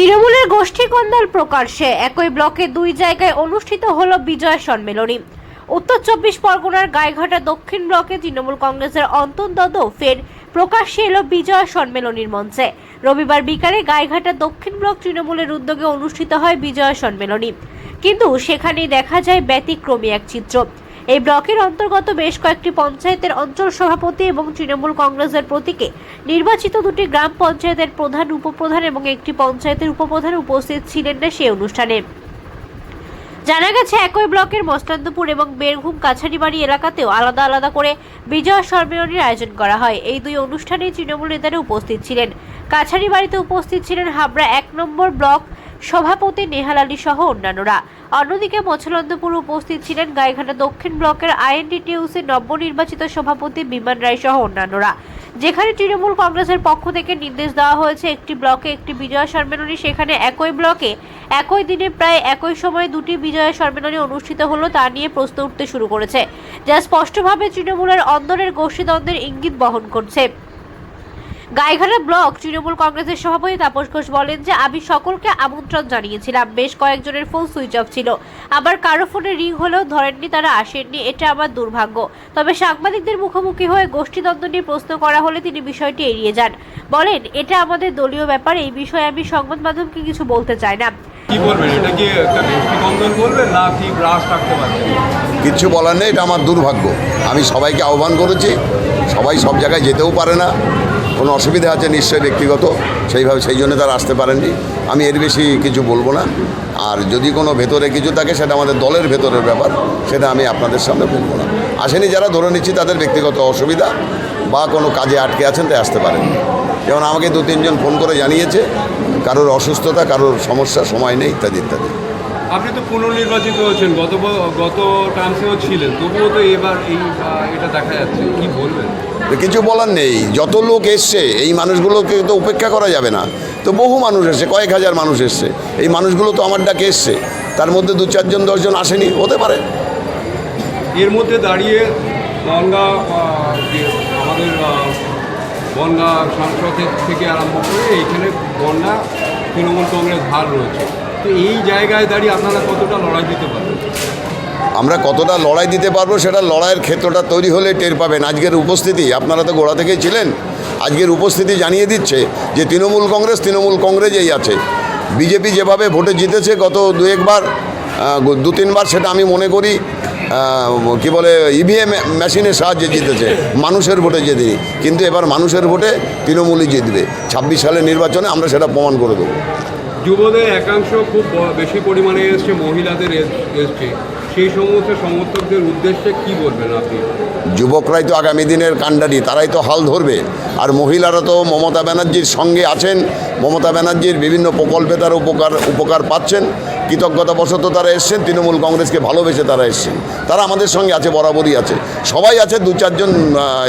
তৃণমূলের গোষ্ঠী কন্দাল প্রকাশ্যে একই ব্লকে দুই জায়গায় অনুষ্ঠিত হলো বিজয় সম্মেলনী। উত্তর চব্বিশ পরগনার গাইঘাটা দক্ষিণ ব্লকে তৃণমূল কংগ্রেসের অন্তর্গত ফের প্রকাশ্যে এলো বিজয় সম্মেলনীর মঞ্চে। রবিবার বিকালে গাইঘাটা দক্ষিণ ব্লক তৃণমূলের উদ্যোগে অনুষ্ঠিত হয় বিজয় সম্মেলনী। কিন্তু সেখানেই দেখা যায় ব্যতিক্রমী এক চিত্র। এই ব্লকের অন্তর্গত বেশ কয়েকটি পঞ্চায়েতের অঞ্চল সভাপতি এবং তৃণমূল কংগ্রেসের প্রতীকে নির্বাচিত দুটি গ্রাম পঞ্চায়েতের প্রধান উপপ্রধান এবং একটি পঞ্চায়েতের উপপ্রধান উপস্থিত ছিলেন না সেই অনুষ্ঠানে। জানা গেছে, একই ব্লকের মস্তান্দপুর এবং বেরঘুম কাছারিবাড়ি এলাকাতেও আলাদা আলাদা করে বিজয় সম্মেলনের আয়োজন করা হয়। এই দুই অনুষ্ঠানে তৃণমূল নেতারা উপস্থিত ছিলেন। কাছারিবাড়িতে উপস্থিত ছিলেন হাবড়া এক নম্বর ব্লক সভাপতি নেহাল আলী সহ অন্যান্যরা। অন্যদিকে মছলন্দপুর উপস্থিত ছিলেন গাইঘাটা দক্ষিণ ব্লকের আইএনডিটিউসির নবনির্বাচিত সভাপতি বিমান রায় সহ অন্যান্যরা। যেখানে তৃণমূল কংগ্রেসের পক্ষ থেকে নির্দেশ দেওয়া হয়েছে, একটি ব্লকে একটি বিজয় সম্মেলনী সেখানে একই ব্লকে একই দিনে প্রায় একই সময় দুটি বিজয় সম্মেলনী অনুষ্ঠিত হলো তা নিয়ে প্রশ্ন উঠতে শুরু করেছে, যা স্পষ্টভাবে তৃণমূলের অন্দরের গোষ্ঠীদ্বন্দ্বের ইঙ্গিত বহন করছে। গাইঘাটা ব্লক তৃণমূল কংগ্রেসের সভাপতি তাপস ঘোষ বলেন যে আমি সকলকে আমন্ত্রণ জানিয়েছিলাম। বেশ কয়েকজনের ফোন সুইচ অফ ছিল। আবার কারও ফোনে রিং হলেও ধরেননি তারা আসেননি এটা আমার দুর্ভাগ্য। তবে সাংবাদিকদের মুখোমুখি হয়ে গোষ্ঠীদ্বন্দ্ব নিয়ে প্রশ্ন করা হলে তিনি বিষয়টি এড়িয়ে যান। বলেন এটা আমাদের দলীয় ব্যাপার এই বিষয়ে আমি সংবাদ মাধ্যমকে কিছু বলতে চাই না। কি বলবেন? এটা কি একটা গোষ্ঠীকন্দল বলবেন না কি ব্রাশ থাকতে পারছেন? কিচ্ছু বলার নেই এটা আমার দুর্ভাগ্য। আমি সবাইকে আহ্বান করেছি সবাই সব জায়গায় যেতেও পারে না। কোনো অসুবিধা আছে, নিশ্চয়ই ব্যক্তিগত, সেইভাবে সেই জন্য তারা আসতে পারেননি। আমি এর বেশি কিছু বলব না। আর যদি কোনো ভেতরে কিছু থাকে, সেটা আমাদের দলের ভেতরের ব্যাপার, সেটা আমি আপনাদের সামনে বলব না। আসেনি যারা, ধরে নিচ্ছি তাদের ব্যক্তিগত অসুবিধা বা কোনো কাজে আটকে আছেন, তাই আসতে পারেননি। যেমন আমাকে দু তিনজন ফোন করে জানিয়েছে, কারোর অসুস্থতা, কারোর সমস্যা, সময় নেই, ইত্যাদি ইত্যাদি। আপনি তো পুনর্নির্বাচিত হয়েছেন গত গত টার্মসেও ছিলেন তবুও তো এবার এই এটা দেখা যাচ্ছে কি বলবেন? কিছু বলার নেই যত লোক এসছে এই মানুষগুলোকে তো উপেক্ষা করা যাবে না তো বহু মানুষ এসছে কয়েক হাজার মানুষ এসছে এই মানুষগুলো তো আমার ডাকে এসছে তার মধ্যে দু চারজন দশজন আসেনি হতে পারে। এর মধ্যে দাঁড়িয়ে বনগা যে আমাদের বনগা সাংসদের থেকে আরম্ভ করে এইখানে বনগা তৃণমূল কংগ্রেস হার রয়েছে। এই জায়গায় দাঁড়িয়ে আপনারা কতটা লড়াই দিতে পারবেন? আমরা কতটা লড়াই দিতে পারব সেটা লড়াইয়ের ক্ষেত্রটা তৈরি হলে টের পাবেন। আজকের উপস্থিতি, আপনারা তো গোড়া থেকেই ছিলেন। আজকের উপস্থিতি জানিয়ে দিচ্ছে যে তৃণমূল কংগ্রেস, তৃণমূল কংগ্রেসেই আছে। বিজেপি যেভাবে ভোটে জিতেছে গত দু একবার দু তিনবার সেটা আমি মনে করি কি বলে ইভিএম মেশিনের সাহায্যে জিতেছে। মানুষের ভোটে জিতেনি কিন্তু এবার মানুষের ভোটে তৃণমূলই জিতবে। ছাব্বিশ সালের নির্বাচনে আমরা সেটা প্রমাণ করে দেবো। যুবদের একাংশ খুব বেশি পরিমাণে এসছে মহিলাদের এসছে। সেই সমস্ত সমর্থকদের উদ্দেশ্যে কি বলবেন আপনি? যুবকরাই তো আগামী দিনের কাণ্ডারি তারাই তো হাল ধরবে। আর মহিলারা তো মমতা ব্যানার্জির সঙ্গে আছেন মমতা ব্যানার্জির বিভিন্ন প্রকল্পে তারা উপকার উপকার পাচ্ছেন। কৃতজ্ঞতাবশত তারা এসছেন তৃণমূল কংগ্রেসকে ভালোবেসে তারা এসছেন। তারা আমাদের সঙ্গে আছে বরাবরই আছে। সবাই আছে দু চারজন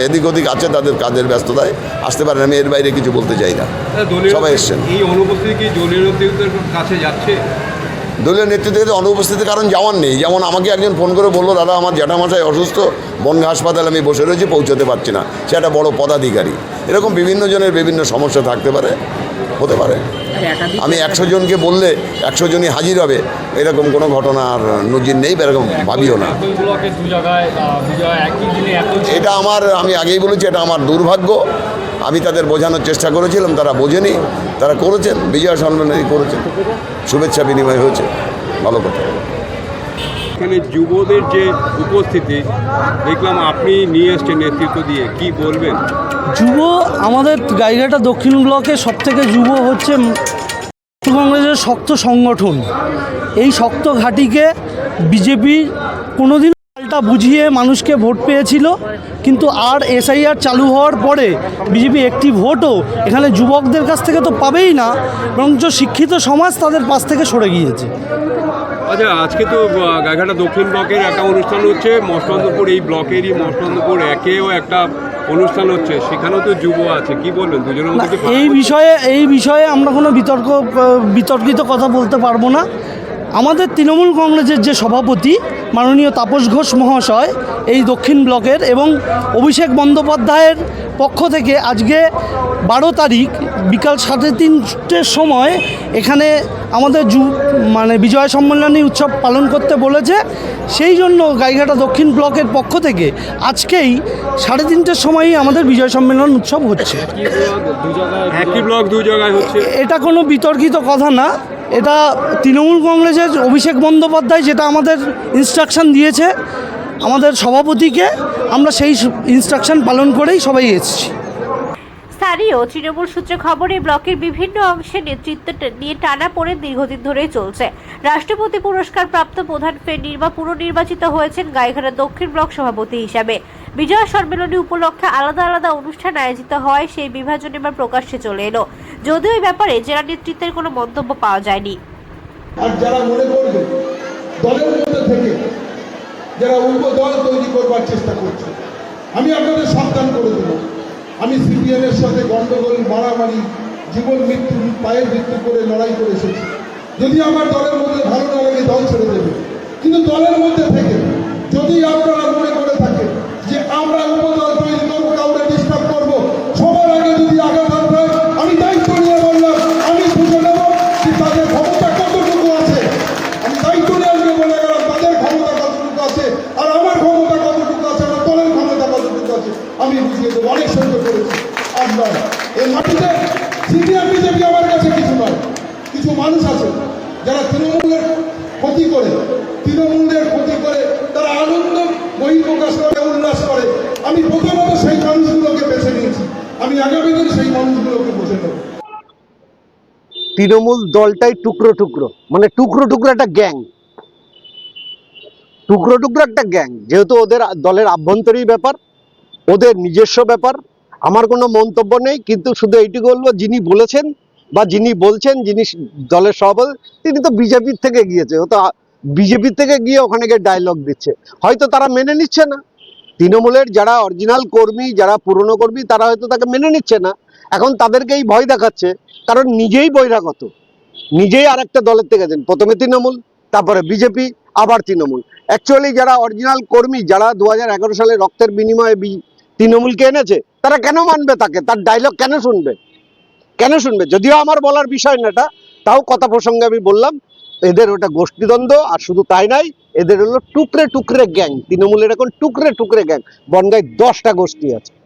এদিক ওদিক আছে তাদের কাজের ব্যস্ততায়। আসতে পারেন আমি এর বাইরে কিছু বলতে চাই না। সবাই এসছেন। এই অনুপস্থিতি কি দলীয় কাছে যাচ্ছে? দলীয় নেতৃত্বের অনুপস্থিতির কারণ যাওয়ার নেই। যেমন আমাকে একজন ফোন করে বলল দাদা আমার জ্যাঠামশাই অসুস্থ বনগা হাসপাতালে আমি বসে রয়েছি পৌঁছতে পারছি না। সে একটা বড় পদাধিকারী। এরকম বিভিন্ন জনের বিভিন্ন সমস্যা থাকতে পারে হতে পারে। আমি একশো জনকে বললে একশো জনই হাজির হবে এরকম কোনো ঘটনার নজির নেই বা এরকম ভাবিও না। এটা আমার আমি আগেই বলেছি এটা আমার দুর্ভাগ্য। আমি তাদের বোঝানোর চেষ্টা করেছিলাম তারা বোঝেনি। তারা করেছেন বিজয় সম্মেলনী করেছেন। শুভেচ্ছা বিনিময় হয়েছে। ভালো কথা। এখানে যুবদের যে উপস্থিতি দেখলাম আপনি নিয়ে এসছেন নেতৃত্ব দিয়ে। কি বলবেন? যুব আমাদের গাইঘাটা দক্ষিণ ব্লকে সবথেকে যুব হচ্ছে কংগ্রেসের শক্ত সংগঠন। এই শক্ত ঘাঁটিকে বিজেপি কোনোদিন পাল্টা বুঝিয়ে মানুষকে ভোট পেয়েছিল কিন্তু আর এসআইআর চালু হওয়ার পরে বিজেপি একটি ভোটও এখানে যুবকদের কাছ থেকে তো পাবেই না বরঞ্চ শিক্ষিত সমাজ তাদের পাশ থেকে সরে গিয়েছে। আচ্ছা আজকে তো গাইঘাটা দক্ষিণ ব্লকের একটা অনুষ্ঠান হচ্ছে মস্তন্দপুর এই ব্লকেরই মস্তন্দপুর একেও একটা অনুষ্ঠান হচ্ছে সেখানেও তো যুব আছে কি বলবেন? দুজনের এই বিষয়ে এই বিষয়ে আমরা কোনো বিতর্ক বিতর্কিত কথা বলতে পারব না। আমাদের তৃণমূল কংগ্রেসের যে সভাপতি মাননীয় তাপস ঘোষ মহাশয় এই দক্ষিণ ব্লকের এবং অভিষেক বন্দ্যোপাধ্যায়ের পক্ষ থেকে আজকে বারো তারিখ বিকাল সাড়ে তিনটের সময় এখানে আমাদের যু মানে বিজয় সম্মেলনী উৎসব পালন করতে বলেছে। সেই জন্য গাইঘাটা দক্ষিণ ব্লকের পক্ষ থেকে আজকেই সাড়ে তিনটের সময়ই আমাদের বিজয় সম্মেলন উৎসব হচ্ছে। এটা কোনো বিতর্কিত কথা না। এটা তৃণমূল কংগ্রেসের অভিষেক বন্দ্যোপাধ্যায় যেটা আমাদের ইনস্ট্রাকশান দিয়েছে, আমাদের সভাপতিকে, আমরা সেই ইনস্ট্রাকশান পালন করেই সবাই এসেছি। স্থানীয় তৃণমূল সূত্রে খবর ব্লকের বিভিন্ন অংশে নেতৃত্ব নিয়ে টানা পড়ে দীর্ঘদিন ধরেই চলছে। রাষ্ট্রপতি পুরস্কার প্রাপ্ত প্রধান ফের নির্বা, পুনর্নির্বাচিত হয়েছেন গাইঘাটা দক্ষিণ ব্লক সভাপতি হিসাবে। বিজয় সম্মেলনী উপলক্ষে আলাদা আলাদা অনুষ্ঠান আয়োজিত হয়, সেই বিভাজন এবার প্রকাশ্যে চলে এলো। যদিও এই ব্যাপারে জেলা নেতৃত্বের কোনো মন্তব্য পাওয়া যায়নি। আর যারা মনে করবে, দলের মধ্যে থেকে যারা উপদল তৈরি করবার চেষ্টা করছে, আমি আপনাদের সাবধান করে দেবো। আমি সিপিএম এর সাথে গন্ডগোল মারামারি, জীবন মৃত্যু, পায়ের মৃত্যু করে লড়াই করে এসেছি। যদি আমার দলের মধ্যে ভালো না লাগে, দল ছেড়ে দেবে। কিন্তু দলের মধ্যে থেকে যদি আপনারা মনে করে থাকেন যে আমরা উপদল বিজেপি আমার কাছে কিছু নয়, কিছু মানুষ আছে যারা তৃণমূলের ক্ষতি করে, তৃণমূলের ক্ষতি করে, তারা আনন্দ, বহিঃপ্রকাশ করে, উল্লাস করে। আমি প্রথমত সেই মানুষগুলোকে বেছে নিয়েছি। আমি আগামী দিন সেই মানুষগুলোকে বুঝে নেব। তৃণমূল দলটাই টুকরো টুকরো মানে টুকরো টুকরো একটা গ্যাং। টুকরো টুকরো একটা গ্যাং, যেহেতু ওদের দলের আভ্যন্তরীণ ব্যাপার, ওদের নিজস্ব ব্যাপার আমার কোনো মন্তব্য নেই, কিন্তু শুধু এইটুকু বলব, যিনি বলেছেন বা যিনি বলছেন, যিনি দলের সভাপতি, তিনি তো বিজেপির থেকে গিয়েছে। ও তো বিজেপির থেকে গিয়ে ওখানে গিয়ে ডায়লগ দিচ্ছে। হয়তো তারা মেনে নিচ্ছে না। তৃণমূলের যারা অরিজিনাল কর্মী, যারা পুরনো কর্মী, তারা হয়তো তাকে মেনে নিচ্ছে না। এখন তাদেরকেই ভয় দেখাচ্ছে, কারণ নিজেই বহিরাগত। নিজেই আর একটা দলের থেকে দেন প্রথমে তৃণমূল, তারপরে বিজেপি, আবার তৃণমূল। অ্যাকচুয়ালি যারা অরিজিনাল কর্মী, যারা দু হাজার এগারো সালে রক্তের বিনিময়ে তৃণমূলকে এনেছে? তারা কেন মানবে তাকে? তার ডায়লগ কেন শুনবে? কেন শুনবে? যদিও আমার বলার বিষয় না এটা, তাও কথা প্রসঙ্গে আমি বললাম, এদের ওটা গোষ্ঠীদ্বন্দ্ব আর শুধু তাই নাই, এদের হলো টুকরে টুকরে গ্যাং। তৃণমূলের এখন টুকরে টুকরে গ্যাং। বনগায় দশটা গোষ্ঠী আছে।